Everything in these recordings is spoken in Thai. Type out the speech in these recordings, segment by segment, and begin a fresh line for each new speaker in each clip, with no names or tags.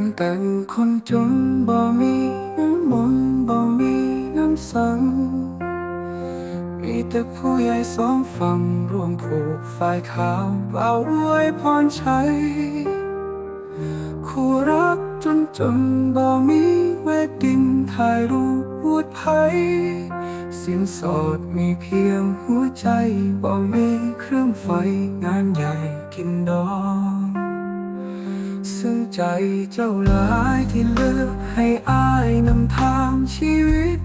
นแต่งคนจนบ่มีน้ำมนต์บ่มีน้ำสัง มีแต่ผู้ใหญ่สองฝั่งร่วมผูกฝ่ายขาวเอาไว้พรชัยคู่รักจนจนบ่มีเวดดิ้งถ่ายรูปอวดไพ่สินสอดมีเพียงหัวใจบ่มีเครื่องไฟงานใหญ่กินดอง ซึ่งใจเจ้าหลายที่เลือกให้อายนำทางชีวิต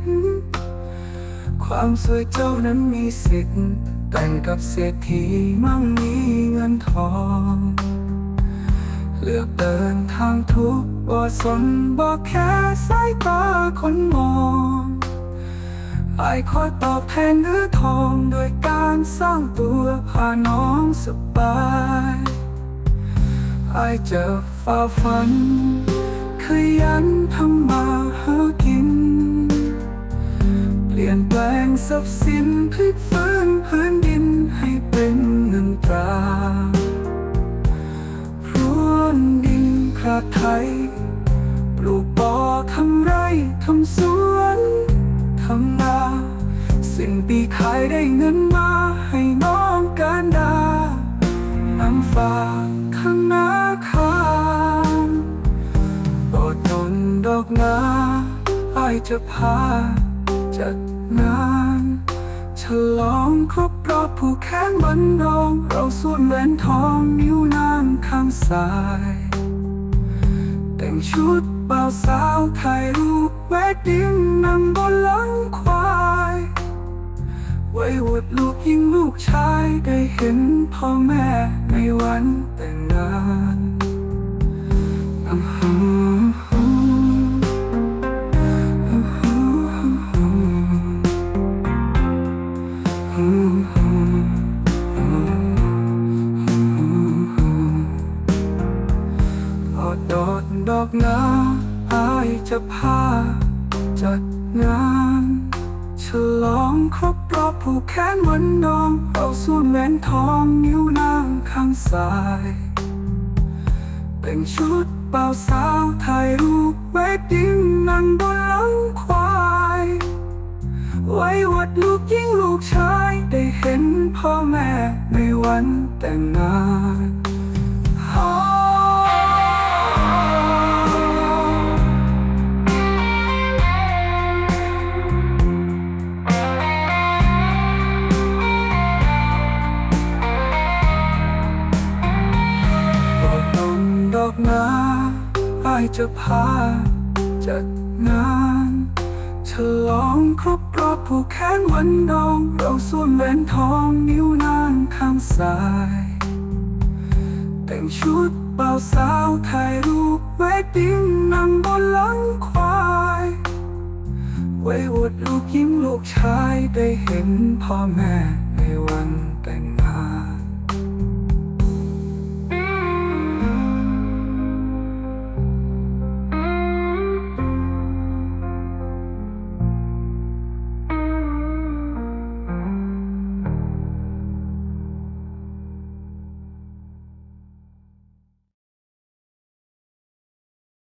ความสวยเจ้านั้นมีสิทธิ์แต่งกับเศรษฐีมั่งมีเงินทอง เลือกเดินทางทุกบ่สนบ่แค่สายตาคนมองอายคอยตอบแทนเนื้อทองโดยการสร้างตัวพาน้องสบาย อายจะฝ่าฟัน ขยันทำมาหากิน เปลี่ยนแปลงทรัพย์สินพลิกฟื้นพื้นดินให้เป็นเงินตราพรวนดินคราไทย ปลูกบ่อทำไรทำสวนทำนาสิ้นปีขายได้เงินมาให้น้องการดานำฝากข้างหน้า จะพาจัดงานฉลองครบรอบผู้แค้นวันดอง เราสวมแหวนทองนิ้วนางข้างซ้าย แต่งชุดเบาสาวถ่ายรูปแวดดิ้งนั่งบนหลังควายไว้วดลูกยิ่งลูกชายได้เห็นพ่อแม่ในวันแต่งงาน ดอกนาอายจะพา จัดงานฉลองครบรอบผู้แค้นวันดองเราสวมแหวนทองนิ้วนางข้างซ้ายแต่งชุดบ่าสาวถ่ายรูปไว้ดิ้งนั่งบนหลังควาย ไว้วัดลูกยิ่งลูกชาย ได้เห็นพ่อแม่ในวันแต่งงานายจะพา จัดงานฉลองครบรอบผู้แค้นวันดองเราสวมแหวนทองนิ้วนางข้างซ้าย แต่งชุดเบ่าสาวถ่ายรูปไว้ดิ้งนั่งบนหลังควายไว้อวดลูกยิ้มลูกชายได้เห็นพ่อแม่ในวัน